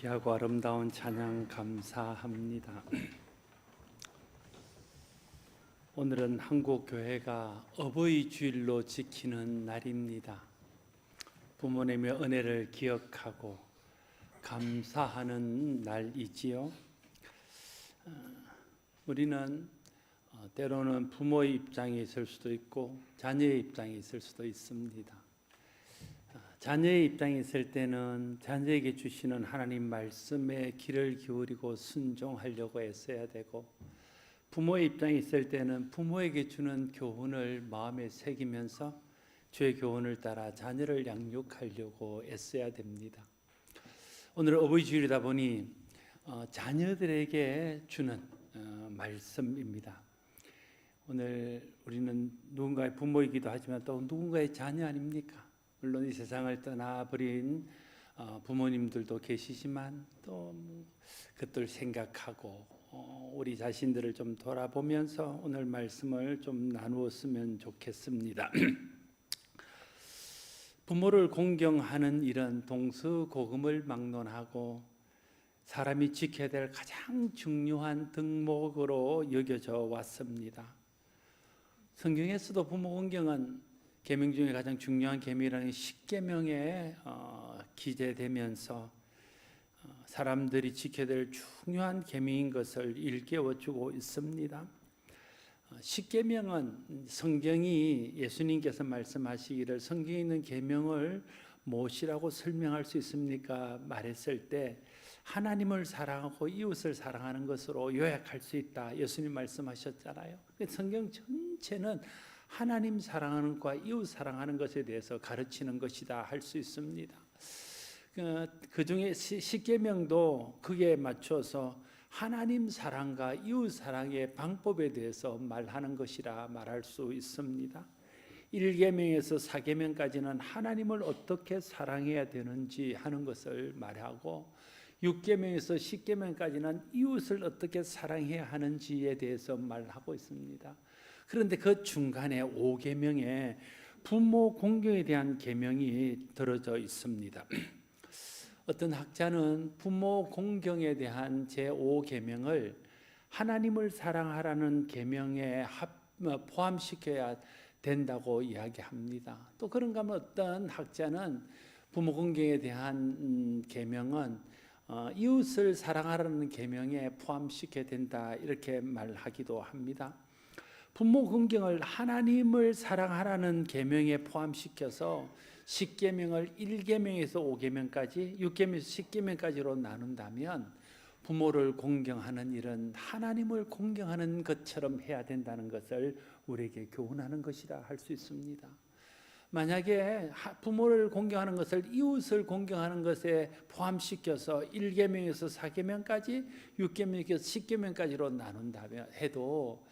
귀하고 아름다운 찬양 감사합니다. 오늘은 한국 교회가 어버이 주일로 지키는 날입니다. 부모님의 은혜를 기억하고 감사하는 날이지요. 어, 우리는 어, 때로는 부모의 입장에 있을 수도 있고 자녀의 입장에 있을 수도 있습니다. 자녀의 입장에 있을 때는 자녀에게 주시는 하나님 말씀에 귀를 기울이고 순종하려고 애써야 되고 부모의 입장에 있을 때는 부모에게 주는 교훈을 마음에 새기면서 주의 교훈을 따라 자녀를 양육하려고 애써야 됩니다. 오늘 어버이 주일이다 보니 어, 자녀들에게 주는 어, 말씀입니다. 오늘 우리는 누군가의 부모이기도 하지만 또 누군가의 자녀 아닙니까? 물론 이 세상을 떠나버린 어, 부모님들도 계시지만 또뭐 그들 생각하고 어, 우리 자신들을 좀 돌아보면서 오늘 말씀을 좀 나누었으면 좋겠습니다. 부모를 공경하는 일은 동서고금을 막론하고 사람이 지켜야 될 가장 중요한 덕목으로 여겨져 왔습니다. 성경에서도 부모 공경은 계명 중에 가장 중요한 계명이라는 십계명에 어, 기재되면서 어, 사람들이 지켜야 될 중요한 계명인 것을 일깨워주고 있습니다. 어, 십계명은 성경이 예수님께서 말씀하시기를 성경에 있는 계명을 무엇이라고 설명할 수 있습니까? 말했을 때 하나님을 사랑하고 이웃을 사랑하는 것으로 요약할 수 있다. 예수님 말씀하셨잖아요. 그 성경 전체는 하나님 사랑하는 것과 이웃 사랑하는 것에 대해서 가르치는 것이다 할 수 있습니다. 그, 그 중에 십계명도 그에 맞춰서 하나님 사랑과 이웃 사랑의 방법에 대해서 말하는 것이라 말할 수 있습니다. 1계명에서 4계명까지는 하나님을 어떻게 사랑해야 되는지 하는 것을 말하고 6계명에서 10계명까지는 이웃을 어떻게 사랑해야 하는지에 대해서 말하고 있습니다. 그런데 그 중간에 5계명에 부모 공경에 대한 계명이 들어져 있습니다. 어떤 학자는 부모 공경에 대한 제5계명을 하나님을 사랑하라는 계명에 어, 포함시켜야 된다고 이야기합니다. 또 그런가 하면 어떤 학자는 부모 공경에 대한 음, 계명은 어, 이웃을 사랑하라는 계명에 포함시켜야 된다 이렇게 말하기도 합니다. 부모 긍경을 하나님을 사랑하라는 계명에 포함시켜서 10계명을 1계명에서 5계명까지 6계명에서 10계명까지로 나눈다면 부모를 공경하는 일은 하나님을 공경하는 것처럼 해야 된다는 것을 우리에게 교훈하는 것이라 할 수 있습니다. 만약에 부모를 공경하는 것을 이웃을 공경하는 것에 포함시켜서 1계명에서 4계명까지 6계명에서 10계명까지로 나눈다면 해도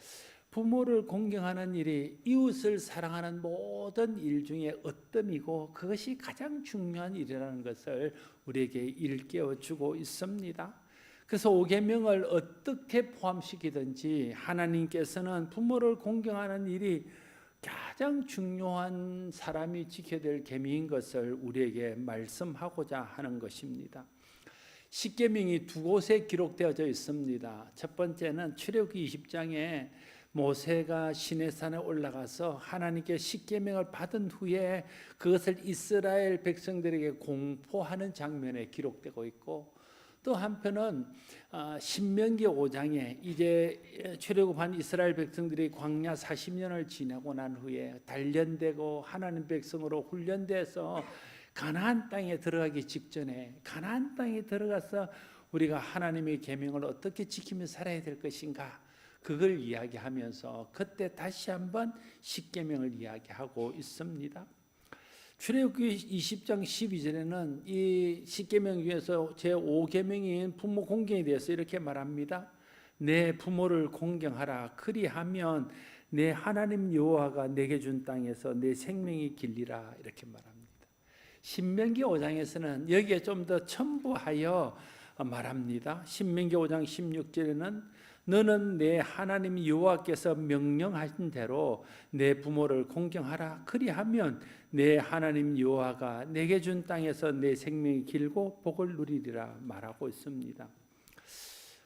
부모를 공경하는 일이 이웃을 사랑하는 모든 일 중에 어뜸이고 그것이 가장 중요한 일이라는 것을 우리에게 일깨워 주고 있습니다. 그래서 오계명을 어떻게 포함시키든지 하나님께서는 부모를 공경하는 일이 가장 중요한 사람이 지켜야 될 계명인 것을 우리에게 말씀하고자 하는 것입니다. 십계명이 두 곳에 기록되어져 있습니다. 첫 번째는 출애굽기 20장에 모세가 시내산에 올라가서 하나님께 십계명을 받은 후에 그것을 이스라엘 백성들에게 공포하는 장면에 기록되고 있고 또 한편은 아, 신명기 5장에 이제 출애굽한 이스라엘 백성들이 광야 40년을 지나고 난 후에 단련되고 하나님 백성으로 훈련돼서 가나안 땅에 들어가기 직전에 가나안 땅에 들어가서 우리가 하나님의 계명을 어떻게 지키며 살아야 될 것인가 그걸 이야기하면서 그때 다시 한번 십계명을 이야기하고 있습니다. 출애굽기 20장 12절에는 이 십계명 중에서 제 5계명인 부모 공경에 대해서 이렇게 말합니다. 내 부모를 공경하라. 그리하면 내 하나님 여호와가 내게 준 땅에서 내 생명이 길리라 이렇게 말합니다. 신명기 5장에서는 여기에 좀 더 첨부하여 말합니다. 신명기 5장 16절에는 너는 내 하나님 여호와께서 명령하신 대로 내 부모를 공경하라. 그리하면 내 하나님 여호와가 내게 준 땅에서 내 생명이 길고 복을 누리리라 말하고 있습니다.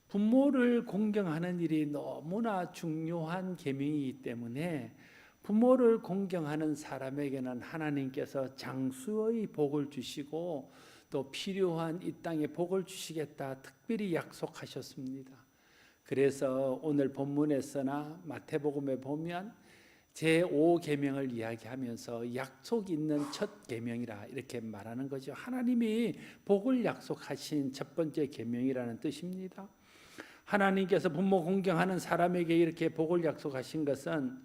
부모를 공경하는 일이 너무나 중요한 계명이기 때문에 부모를 공경하는 사람에게는 하나님께서 장수의 복을 주시고 또 필요한 이 땅에 복을 주시겠다 특별히 약속하셨습니다. 그래서 오늘 본문에서나 마태복음에 보면 제5 계명을 이야기하면서 약속 있는 첫 계명이라 이렇게 말하는 거죠. 하나님이 복을 약속하신 첫 번째 계명이라는 뜻입니다. 하나님께서 부모 공경하는 사람에게 이렇게 복을 약속하신 것은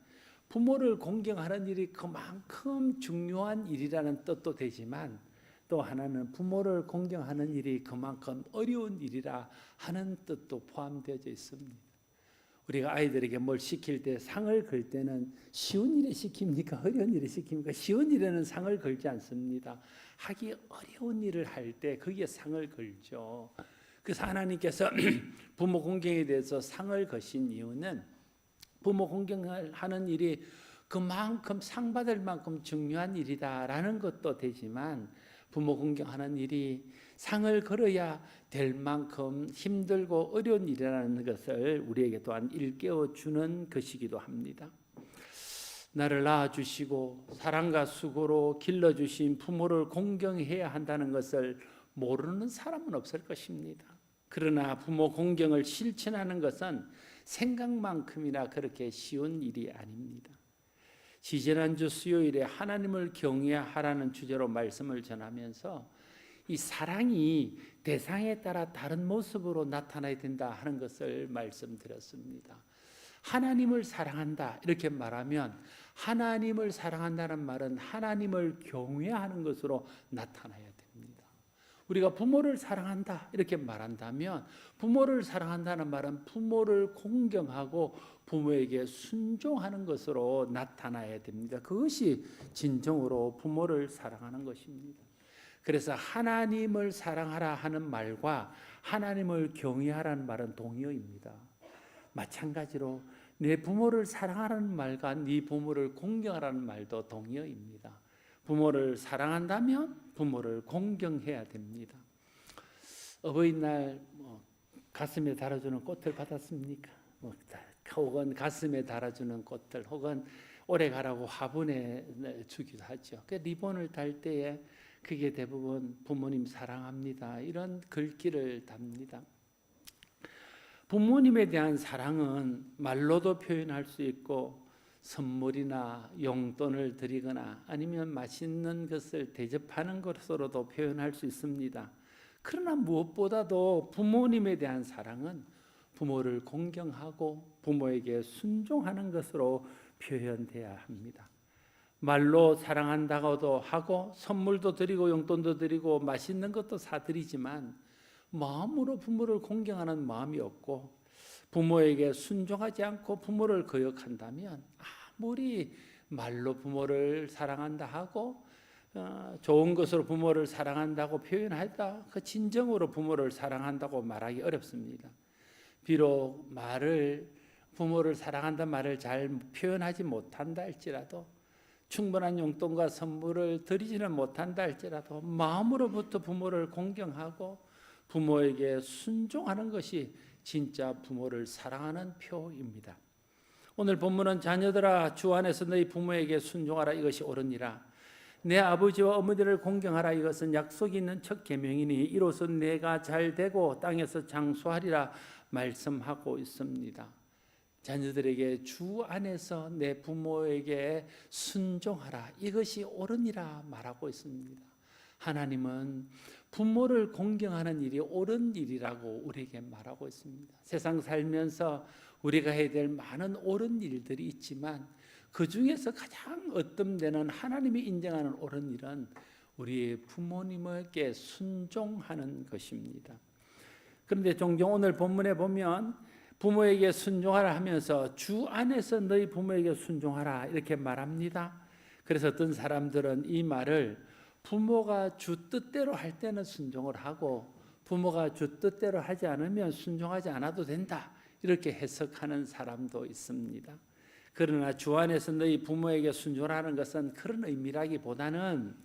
부모를 공경하는 일이 그만큼 중요한 일이라는 뜻도 되지만 또 하나는 부모를 공경하는 일이 그만큼 어려운 일이라 하는 뜻도 포함되어 있습니다. 우리가 아이들에게 뭘 시킬 때 상을 걸 때는 쉬운 일에 시킵니까? 어려운 일에 시킵니까? 쉬운 일에는 상을 걸지 않습니다. 하기 어려운 일을 할 때 거기에 상을 걸죠. 그래서 하나님께서 부모 공경에 대해서 상을 거신 이유는 부모 공경을 하는 일이 그만큼 상 받을 만큼 중요한 일이다라는 것도 되지만 부모 공경하는 일이 상을 걸어야 될 만큼 힘들고 어려운 일이라는 것을 우리에게 또한 일깨워 주는 것이기도 합니다. 나를 낳아 주시고 사랑과 수고로 길러 주신 부모를 공경해야 한다는 것을 모르는 사람은 없을 것입니다. 그러나 부모 공경을 실천하는 것은 생각만큼이나 그렇게 쉬운 일이 아닙니다. 지지난주 수요일에 하나님을 경외하라는 주제로 말씀을 전하면서 이 사랑이 대상에 따라 다른 모습으로 나타나야 된다 하는 것을 말씀드렸습니다. 하나님을 사랑한다 이렇게 말하면 하나님을 사랑한다는 말은 하나님을 경외하는 것으로 나타나야 됩니다. 우리가 부모를 사랑한다 이렇게 말한다면 부모를 사랑한다는 말은 부모를 공경하고 부모에게 순종하는 것으로 나타나야 됩니다. 그것이 진정으로 부모를 사랑하는 것입니다. 그래서 하나님을 사랑하라 하는 말과 하나님을 경외하라는 말은 동의어입니다. 마찬가지로 내 부모를 사랑하라는 말과 네 부모를 공경하라는 말도 동의어입니다. 부모를 사랑한다면 부모를 공경해야 됩니다. 어버이날 뭐 가슴에 달아주는 꽃을 받았습니까? 뭐 혹은 가슴에 달아주는 꽃들 혹은 오래 가라고 화분에 주기도 하죠. 그 리본을 달 때에 그게 대부분 부모님 사랑합니다. 이런 글귀를 답니다. 부모님에 대한 사랑은 말로도 표현할 수 있고 선물이나 용돈을 드리거나 아니면 맛있는 것을 대접하는 것으로도 표현할 수 있습니다. 그러나 무엇보다도 부모님에 대한 사랑은 부모를 공경하고 부모에게 순종하는 것으로 표현돼야 합니다. 말로 사랑한다고도 하고 선물도 드리고 용돈도 드리고 맛있는 것도 사드리지만 마음으로 부모를 공경하는 마음이 없고 부모에게 순종하지 않고 부모를 거역한다면 아무리 말로 부모를 사랑한다 하고 어, 좋은 것으로 부모를 사랑한다고 표현하다 그 진정으로 부모를 사랑한다고 말하기 어렵습니다. 비록 말을 부모를 사랑한다 말을 잘 표현하지 못한다 할지라도 충분한 용돈과 선물을 드리지는 못한다 할지라도 마음으로부터 부모를 공경하고 부모에게 순종하는 것이 진짜 부모를 사랑하는 표입니다. 오늘 본문은 자녀들아 주 안에서 너희 부모에게 순종하라 이것이 옳으니라 내 아버지와 어머니를 공경하라 이것은 약속이 있는 첫 계명이니 이로써 내가 잘 되고 땅에서 장수하리라 말씀하고 있습니다. 자녀들에게 주 안에서 내 부모에게 순종하라. 이것이 옳으니라 말하고 있습니다. 하나님은 부모를 공경하는 일이 옳은 일이라고 우리에게 말하고 있습니다. 세상 살면서 우리가 해야 될 많은 옳은 일들이 있지만 그 중에서 가장 어떤 하나님이 인정하는 옳은 일은 우리 부모님에게 순종하는 것입니다. 그런데 종종 오늘 본문에 보면 부모에게 순종하라 하면서 주 안에서 너희 부모에게 순종하라 이렇게 말합니다. 그래서 어떤 사람들은 이 말을 부모가 주 뜻대로 할 때는 순종을 하고 부모가 주 뜻대로 하지 않으면 순종하지 않아도 된다 이렇게 해석하는 사람도 있습니다. 그러나 주 안에서 너희 부모에게 순종하는 것은 그런 의미라기보다는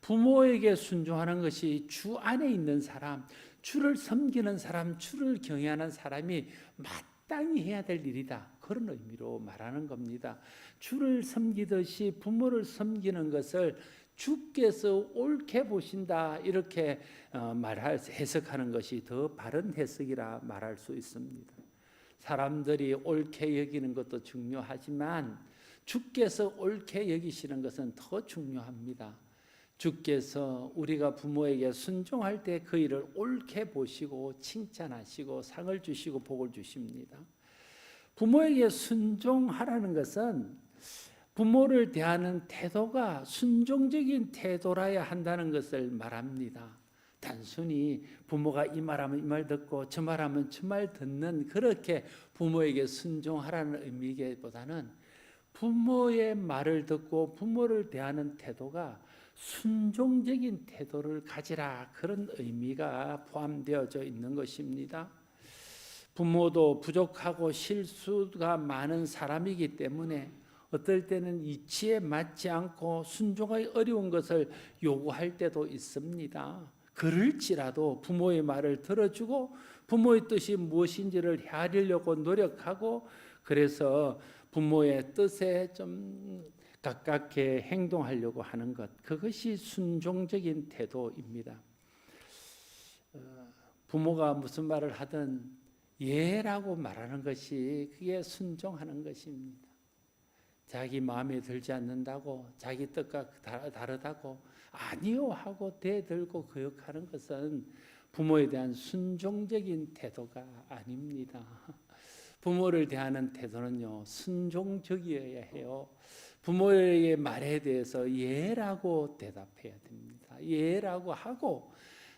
부모에게 순종하는 것이 주 안에 있는 사람, 주를 섬기는 사람, 주를 경외하는 사람이 마땅히 해야 될 일이다. 그런 의미로 말하는 겁니다. 주를 섬기듯이 부모를 섬기는 것을 주께서 옳게 보신다 이렇게 어, 말할 해석하는 것이 더 바른 해석이라 말할 수 있습니다. 사람들이 옳게 여기는 것도 중요하지만 주께서 옳게 여기시는 것은 더 중요합니다. 주께서 우리가 부모에게 순종할 때 그 일을 옳게 보시고 칭찬하시고 상을 주시고 복을 주십니다. 부모에게 순종하라는 것은 부모를 대하는 태도가 순종적인 태도라야 한다는 것을 말합니다. 단순히 부모가 이 말하면 이 말 듣고 저 말하면 저 말 듣는 그렇게 부모에게 순종하라는 의미기보다는 부모의 말을 듣고 부모를 대하는 태도가 순종적인 태도를 가지라 그런 의미가 포함되어져 있는 것입니다. 부모도 부족하고 실수가 많은 사람이기 때문에 어떨 때는 이치에 맞지 않고 순종하기 어려운 것을 요구할 때도 있습니다. 그럴지라도 부모의 말을 들어주고 부모의 뜻이 무엇인지를 헤아리려고 노력하고 그래서 부모의 뜻에 좀 가깝게 행동하려고 하는 것 그것이 순종적인 태도입니다. 어, 부모가 무슨 말을 하든 예라고 말하는 것이 그게 순종하는 것입니다. 자기 마음에 들지 않는다고 자기 뜻과 다르다고 아니요 하고 대들고 거역하는 것은 부모에 대한 순종적인 태도가 아닙니다. 부모를 대하는 태도는요 순종적이어야 해요. 부모의 말에 대해서 예라고 대답해야 됩니다. 예라고 하고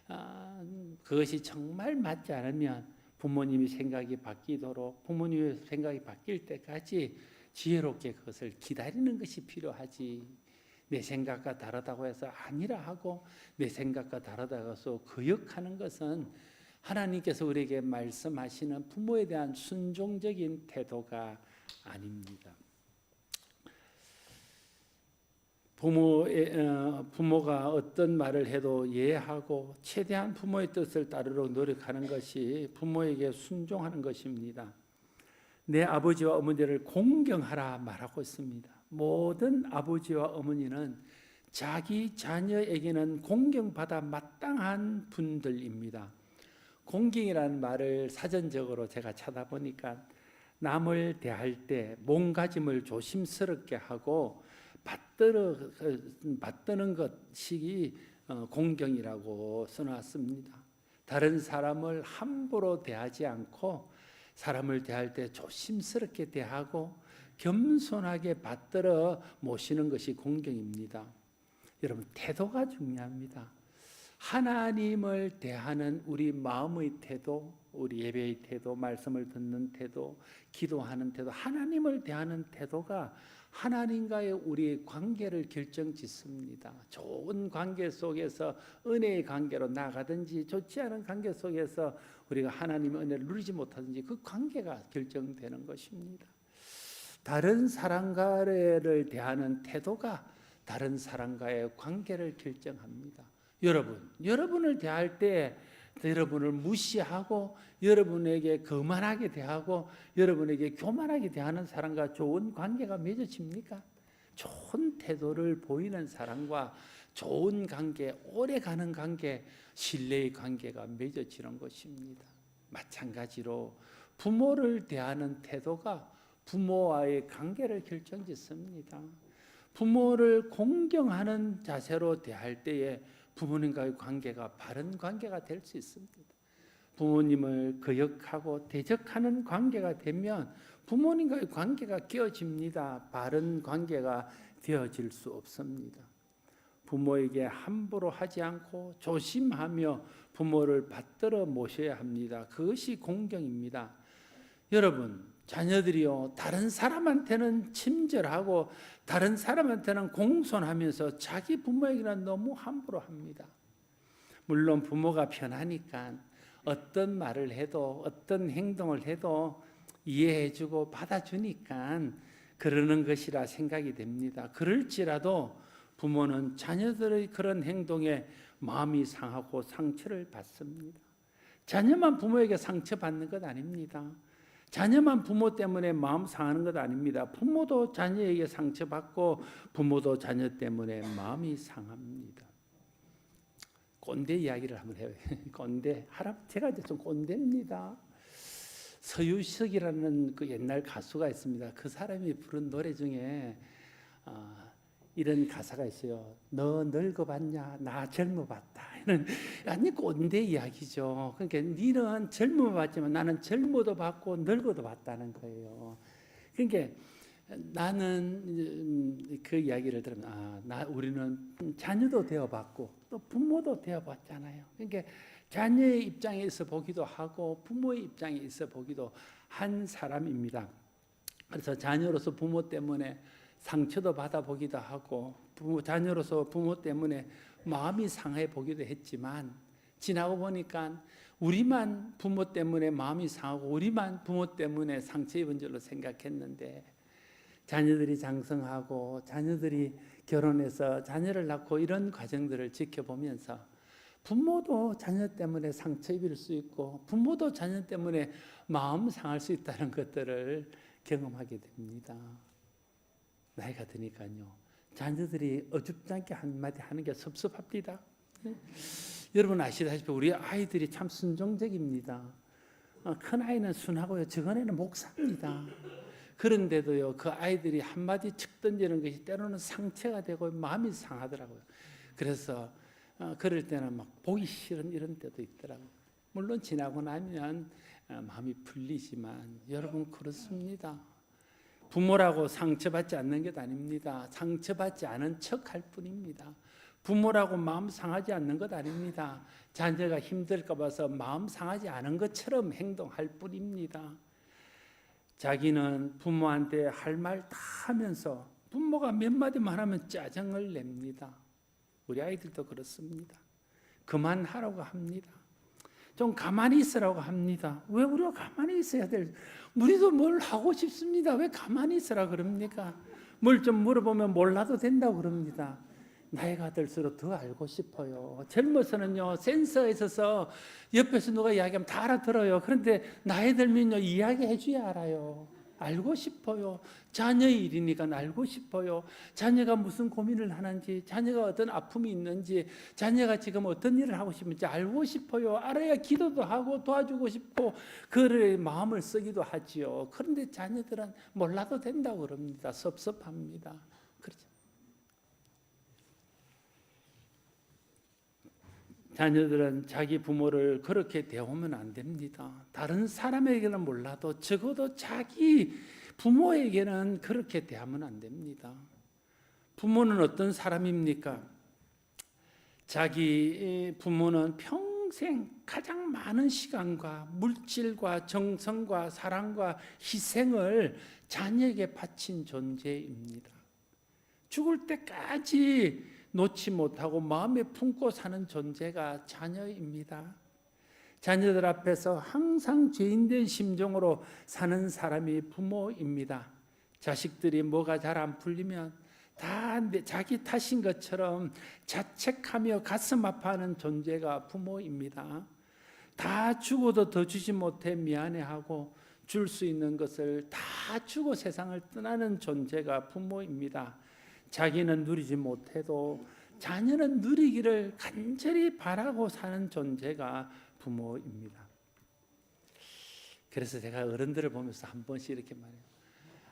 아, 그것이 정말 맞지 않으면 부모님이 생각이 바뀌도록 부모님의 생각이 바뀔 때까지 지혜롭게 그것을 기다리는 것이 필요하지. 내 생각과 다르다고 해서 아니라 하고 내 생각과 다르다고 해서 거역하는 것은 하나님께서 우리에게 말씀하시는 부모에 대한 순종적인 태도가 아닙니다. 부모의, 어, 부모가 어떤 말을 해도 이해하고 최대한 부모의 뜻을 따르도록 노력하는 것이 부모에게 순종하는 것입니다. 내 아버지와 어머니를 공경하라 말하고 있습니다. 모든 아버지와 어머니는 자기 자녀에게는 공경받아 마땅한 분들입니다. 공경이라는 말을 사전적으로 제가 찾아보니까 남을 대할 때 몸가짐을 조심스럽게 하고 받들어 받드는 것이 어, 공경이라고 써놨습니다. 다른 사람을 함부로 대하지 않고 사람을 대할 때 조심스럽게 대하고 겸손하게 받들어 모시는 것이 공경입니다. 여러분 태도가 중요합니다. 하나님을 대하는 우리 마음의 태도, 우리 예배의 태도, 말씀을 듣는 태도, 기도하는 태도, 하나님을 대하는 태도가 하나님과의 우리의 관계를 결정짓습니다. 좋은 관계 속에서 은혜의 관계로 나가든지 좋지 않은 관계 속에서 우리가 하나님의 은혜를 누리지 못하든지 그 관계가 결정되는 것입니다. 다른 사람과를 대하는 태도가 다른 사람과의 관계를 결정합니다. 여러분, 여러분을 대할 때 여러분을 무시하고 여러분에게 거만하게 대하고 여러분에게 교만하게 대하는 사람과 좋은 관계가 맺어집니까? 좋은 태도를 보이는 사람과 좋은 관계, 오래 가는 관계, 신뢰의 관계가 맺어지는 것입니다. 마찬가지로 부모를 대하는 태도가 부모와의 관계를 결정짓습니다. 부모를 공경하는 자세로 대할 때에 부모님과의 관계가 바른 관계가 될 수 있습니다. 부모님을 거역하고 대적하는 관계가 되면 부모님과의 관계가 깨어집니다. 바른 관계가 되어질 수 없습니다. 부모에게 함부로 하지 않고 조심하며 부모를 받들어 모셔야 합니다. 그것이 공경입니다. 여러분, 자녀들이요, 다른 사람한테는 친절하고 다른 사람한테는 공손하면서 자기 부모에게는 너무 함부로 합니다. 물론 부모가 편하니까 어떤 말을 해도 어떤 행동을 해도 이해해주고 받아주니까 그러는 것이라 생각이 됩니다. 그럴지라도 부모는 자녀들의 그런 행동에 마음이 상하고 상처를 받습니다. 자녀만 부모에게 상처받는 것 아닙니다. 자녀만 부모 때문에 마음 상하는 것 아닙니다. 부모도 자녀에게 상처받고 부모도 자녀 때문에 마음이 상합니다. 꼰대 이야기를 한번 해요. 꼰대 할아 제가 이제 좀 꼰대입니다. 서유석이라는 그 옛날 가수가 있습니다. 그 사람이 부른 노래 중에 아, 이런 가사가 있어요. 너 늙어봤냐? 나 젊어봤다. 이런 아니 꼰대 이야기죠. 그러니까 니는 젊어봤지만 나는 젊어도 봤고 늙어도 봤다는 거예요. 그러니까 나는 음, 그 이야기를 들으면 아, 나 우리는 자녀도 되어봤고 또 부모도 되어봤잖아요. 그러니까 자녀의 입장에 있어 보기도 하고 부모의 입장에 있어 보기도 한 사람입니다. 그래서 자녀로서 부모 때문에 상처도 받아 보기도 하고 부모 자녀로서 부모 때문에 마음이 상해 보기도 했지만 지나고 보니까 우리만 부모 때문에 마음이 상하고 우리만 부모 때문에 상처 입은 줄로 생각했는데 자녀들이 장성하고 자녀들이 결혼해서 자녀를 낳고 이런 과정들을 지켜보면서 부모도 자녀 때문에 상처 입을 수 있고 부모도 자녀 때문에 마음 상할 수 있다는 것들을 경험하게 됩니다. 나이가 드니까요. 자녀들이 어줍잖게 한마디 하는 게 섭섭합니다. 네? 여러분 아시다시피 우리 아이들이 참 순종적입니다. 어, 큰 아이는 순하고요. 적은 애는 목사입니다. 그런데도요, 그 아이들이 한마디 척 던지는 것이 때로는 상처가 되고 마음이 상하더라고요. 그래서 어, 그럴 때는 막 보기 싫은 이런 때도 있더라고요. 물론 지나고 나면 어, 마음이 풀리지만 여러분 그렇습니다. 부모라고 상처받지 않는 것 아닙니다. 상처받지 않은 척 할 뿐입니다. 부모라고 마음 상하지 않는 것 아닙니다. 자녀가 힘들까 봐서 마음 상하지 않은 것처럼 행동할 뿐입니다. 자기는 부모한테 할 말 다 하면서 부모가 몇 마디만 하면 짜증을 냅니다. 우리 아이들도 그렇습니다. 그만하라고 합니다. 좀 가만히 있으라고 합니다. 왜 우리가 가만히 있어야 될? 우리도 뭘 하고 싶습니다. 왜 가만히 있으라 그럽니까? 뭘 좀 물어보면 몰라도 된다고 그럽니다. 나이가 들수록 더 알고 싶어요. 젊어서는요 센서에 있어서 옆에서 누가 이야기하면 다 알아들어요. 그런데 나이 들면요 이야기해 줘야 알아요. 알고 싶어요. 자녀의 일이니까 알고 싶어요. 자녀가 무슨 고민을 하는지, 자녀가 어떤 아픔이 있는지, 자녀가 지금 어떤 일을 하고 싶은지 알고 싶어요. 알아야 기도도 하고 도와주고 싶고, 그를 마음을 쓰기도 하지요. 그런데 자녀들은 몰라도 된다고 그럽니다. 섭섭합니다. 그렇죠. 자녀들은 자기 부모를 그렇게 대하면 안 됩니다. 다른 사람에게는 몰라도 적어도 자기 부모에게는 그렇게 대하면 안 됩니다. 부모는 어떤 사람입니까? 자기 부모는 평생 가장 많은 시간과 물질과 정성과 사랑과 희생을 자녀에게 바친 존재입니다. 죽을 때까지 놓지 못하고 마음에 품고 사는 존재가 자녀입니다. 자녀들 앞에서 항상 죄인된 심정으로 사는 사람이 부모입니다. 자식들이 뭐가 잘 안 풀리면 다 자기 탓인 것처럼 자책하며 가슴 아파하는 존재가 부모입니다. 다 주고도 더 주지 못해 미안해하고 줄 수 있는 것을 다 주고 세상을 떠나는 존재가 부모입니다. 자기는 누리지 못해도 자녀는 누리기를 간절히 바라고 사는 존재가 부모입니다. 그래서 제가 어른들을 보면서 한 번씩 이렇게 말해요.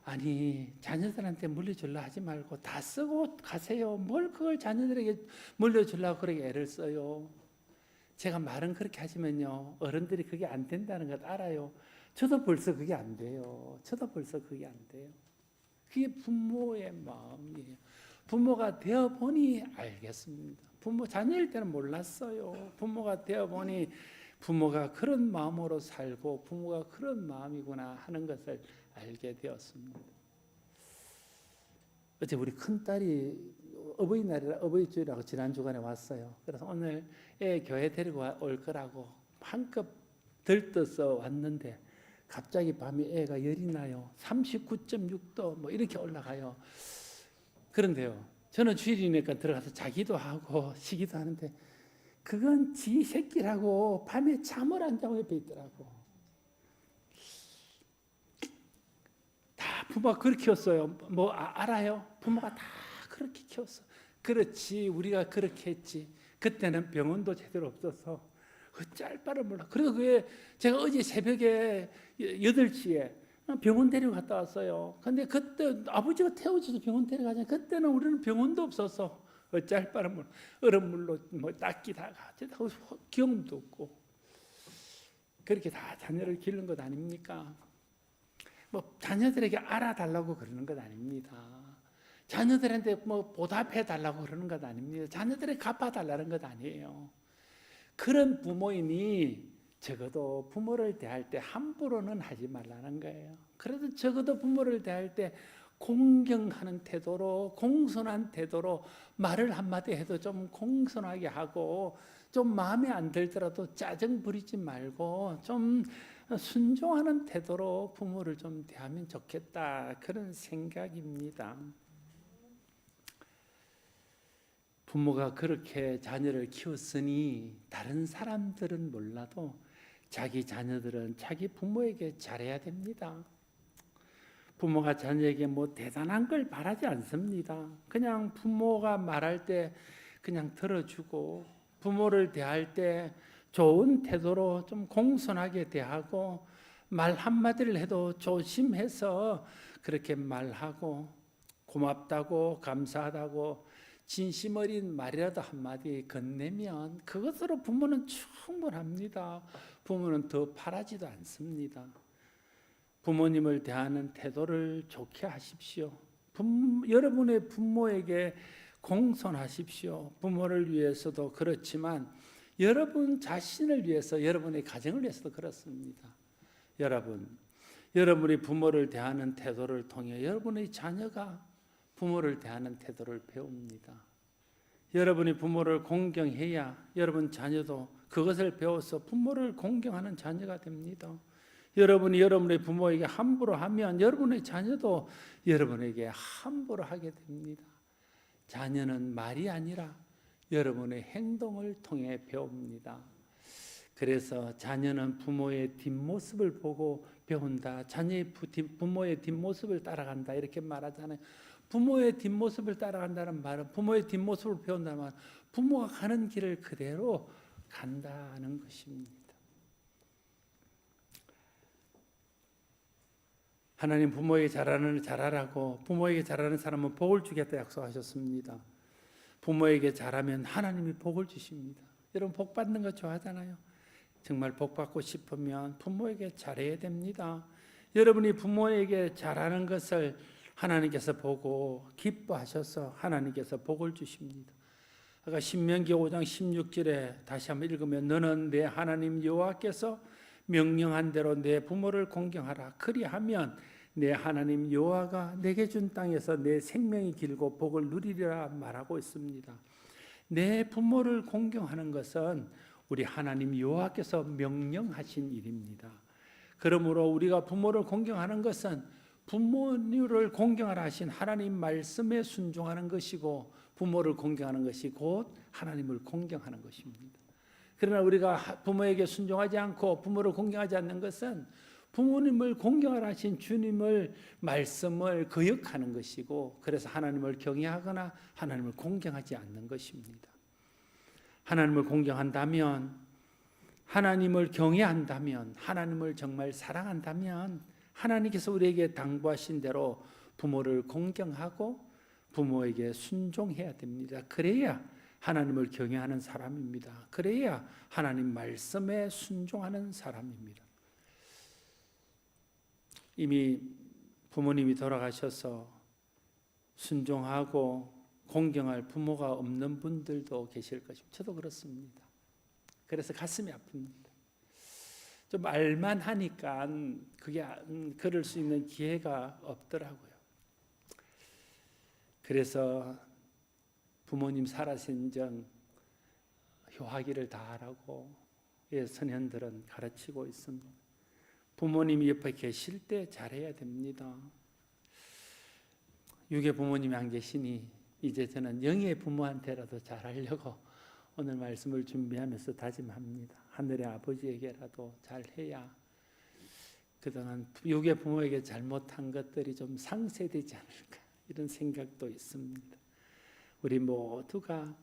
아니 자녀들한테 물려주려 하지 말고 다 쓰고 가세요. 뭘 그걸 자녀들에게 물려주려고 그렇게 애를 써요. 제가 말은 그렇게 하시면요 어른들이 그게 안 된다는 걸 알아요. 저도 벌써 그게 안 돼요. 저도 벌써 그게 안 돼요. 그게 부모의 마음이에요. 부모가 되어 보니 알겠습니다. 부모 자녀일 때는 몰랐어요. 부모가 되어 보니 부모가 그런 마음으로 살고 부모가 그런 마음이구나 하는 것을 알게 되었습니다. 어제 우리 큰 딸이 어버이날이라 어버이주일하고 지난 주간에 왔어요. 그래서 오늘 애 교회 데리고 올 거라고 한껏 들떠서 왔는데 갑자기 밤에 애가 열이 나요. 39.6도 뭐 이렇게 올라가요. 그런데요. 저는 주일이니까 들어가서 자기도 하고 쉬기도 하는데 그건 지 새끼라고 밤에 잠을 안 자고 옆에 있더라고. 다 부모가 그렇게 키웠어요. 뭐 아- 알아요? 부모가 다 그렇게 키웠어. 그렇지 우리가 그렇게 했지. 그때는 병원도 제대로 없어서 그 짤바를 몰라. 그래서 그게 제가 어제 새벽에 여덟 시에 병원 데려갔다 왔어요. 근데 그때 아버지가 태워줘서 병원 데려가잖아요. 그때는 우리는 병원도 없어서 그 짤바를 몰라. 얼음물로 뭐 닦이다가 경험도 없고 그렇게 다 자녀를 기르는 것 아닙니까? 뭐 자녀들에게 알아달라고 그러는 것 아닙니다. 자녀들한테 뭐 보답해 달라고 그러는 것 아닙니다. 자녀들에게 갚아 달라는 것 아니에요. 그런 부모이니 적어도 부모를 대할 때 함부로는 하지 말라는 거예요. 그래도 적어도 부모를 대할 때 공경하는 태도로 공손한 태도로 말을 한마디 해도 좀 공손하게 하고 좀 마음에 안 들더라도 짜증 부리지 말고 좀 순종하는 태도로 부모를 좀 대하면 좋겠다 그런 생각입니다. 부모가 그렇게 자녀를 키웠으니 다른 사람들은 몰라도 자기 자녀들은 자기 부모에게 잘해야 됩니다. 부모가 자녀에게 뭐 대단한 걸 바라지 않습니다. 그냥 부모가 말할 때 그냥 들어주고 부모를 대할 때 좋은 태도로 좀 공손하게 대하고 말 한마디를 해도 조심해서 그렇게 말하고 고맙다고 감사하다고 진심 어린 말이라도 한마디 건네면 그것으로 부모는 충분합니다. 부모는 더 바라지도 않습니다. 부모님을 대하는 태도를 좋게 하십시오. 부, 여러분의 부모에게 공손하십시오. 부모를 위해서도 그렇지만 여러분 자신을 위해서 여러분의 가정을 위해서도 그렇습니다. 여러분, 여러분이 부모를 대하는 태도를 통해 여러분의 자녀가 부모를 대하는 태도를 배웁니다. 여러분이 부모를 공경해야 여러분 자녀도 그것을 배워서 부모를 공경하는 자녀가 됩니다. 여러분이 여러분의 부모에게 함부로 하면 여러분의 자녀도 여러분에게 함부로 하게 됩니다. 자녀는 말이 아니라 여러분의 행동을 통해 배웁니다. 그래서 자녀는 부모의 뒷모습을 보고 배운다. 자녀의 부모의 뒷모습을 따라간다. 이렇게 말하잖아요. 부모의 뒷모습을 따라간다는 말은 부모의 뒷모습을 배운다는 말은 부모가 가는 길을 그대로 간다는 것입니다. 하나님 부모에게 잘하는 잘하라고 부모에게 잘하는 사람은 복을 주겠다 약속하셨습니다. 부모에게 잘하면 하나님이 복을 주십니다. 여러분 복 받는 거 좋아하잖아요. 정말 복 받고 싶으면 부모에게 잘해야 됩니다. 여러분이 부모에게 잘하는 것을 하나님께서 보고 기뻐하셔서 하나님께서 복을 주십니다. 아까 신명기 5장 16절에 다시 한번 읽으면 너는 내 하나님 여호와께서 명령한 대로 내 부모를 공경하라. 그리하면 내 하나님 여호와가 내게 준 땅에서 내 생명이 길고 복을 누리리라 말하고 있습니다. 내 부모를 공경하는 것은 우리 하나님 여호와께서 명령하신 일입니다. 그러므로 우리가 부모를 공경하는 것은 부모님을 공경하라 하신 하나님 말씀에 순종하는 것이고 부모를 공경하는 것이 곧 하나님을 공경하는 것입니다. 그러나 우리가 부모에게 순종하지 않고 부모를 공경하지 않는 것은 부모님을 공경하라 하신 주님을 말씀을 거역하는 것이고 그래서 하나님을 경외하거나 하나님을 공경하지 않는 것입니다. 하나님을 공경한다면 하나님을 경외한다면 하나님을 정말 사랑한다면 하나님께서 우리에게 당부하신 대로 부모를 공경하고 부모에게 순종해야 됩니다. 그래야 하나님을 경외하는 사람입니다. 그래야 하나님 말씀에 순종하는 사람입니다. 이미 부모님이 돌아가셔서 순종하고 공경할 부모가 없는 분들도 계실 것입니다. 저도 그렇습니다. 그래서 가슴이 아픕니다. 좀 알만 하니까 그게 음, 그럴 수 있는 기회가 없더라고요. 그래서 부모님 살아신 전 효하기를 다하라고 선현들은 가르치고 있습니다. 부모님이 옆에 계실 때 잘해야 됩니다. 육의 부모님이 안 계시니 이제 저는 영의 부모한테라도 잘하려고 오늘 말씀을 준비하면서 다짐합니다. 하늘의 아버지에게라도 잘 해야 그동안 육의 부모에게 잘못한 것들이 좀 상쇄되지 않을까 이런 생각도 있습니다. 우리 모두가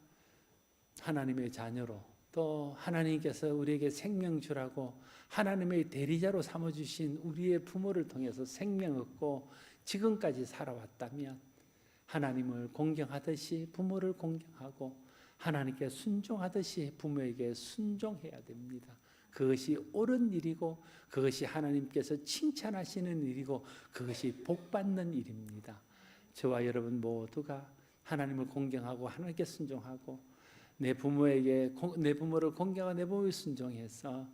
하나님의 자녀로 또 하나님께서 우리에게 생명 주라고 하나님의 대리자로 삼아 주신 우리의 부모를 통해서 생명 얻고 지금까지 살아왔다면 하나님을 공경하듯이 부모를 공경하고 하나님께 순종하듯이 부모에게 순종해야 됩니다. 그것이 옳은 일이고 그것이 하나님께서 칭찬하시는 일이고 그것이 복받는 일입니다. 저와 여러분 모두가 하나님을 공경하고 하나님께 순종하고 내 부모에게 공- 내 부모를 공경하고 내 부모에 순종해서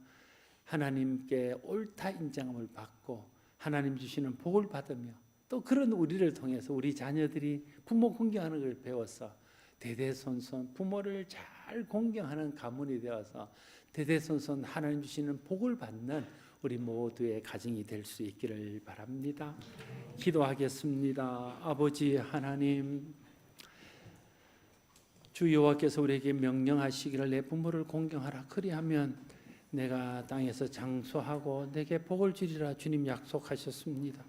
하나님께 옳다 인정함을 받고 하나님 주시는 복을 받으며 또 그런 우리를 통해서 우리 자녀들이 부모 공경하는 걸 배워서 대대손손 부모를 잘 공경하는 가문이 되어서 대대손손 하나님 주시는 복을 받는 우리 모두의 가정이 될 수 있기를 바랍니다. 기도하겠습니다. 아버지 하나님 주 여호와께서 우리에게 명령하시기를 내 부모를 공경하라 그리하면 내가 땅에서 장수하고 내게 복을 주리라 주님 약속하셨습니다.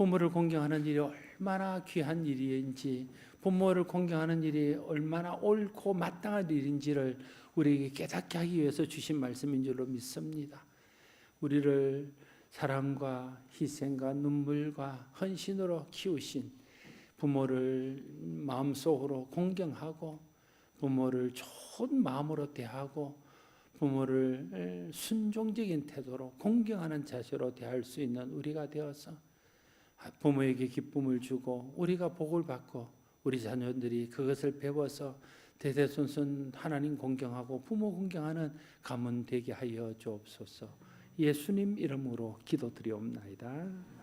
부모를 공경하는 일이 얼마나 귀한 일인지 부모를 공경하는 일이 얼마나 옳고 마땅한 일인지를 우리에게 깨닫게 하기 위해서 주신 말씀인 줄로 믿습니다. 우리를 사랑과 희생과 눈물과 헌신으로 키우신 부모를 마음속으로 공경하고 부모를 좋은 마음으로 대하고 부모를 순종적인 태도로 공경하는 자세로 대할 수 있는 우리가 되어서 부모에게 기쁨을 주고 우리가 복을 받고 우리 자녀들이 그것을 배워서 대대손손 하나님 공경하고 부모 공경하는 가문 되게 하여 주옵소서. 예수님 이름으로 기도드리옵나이다.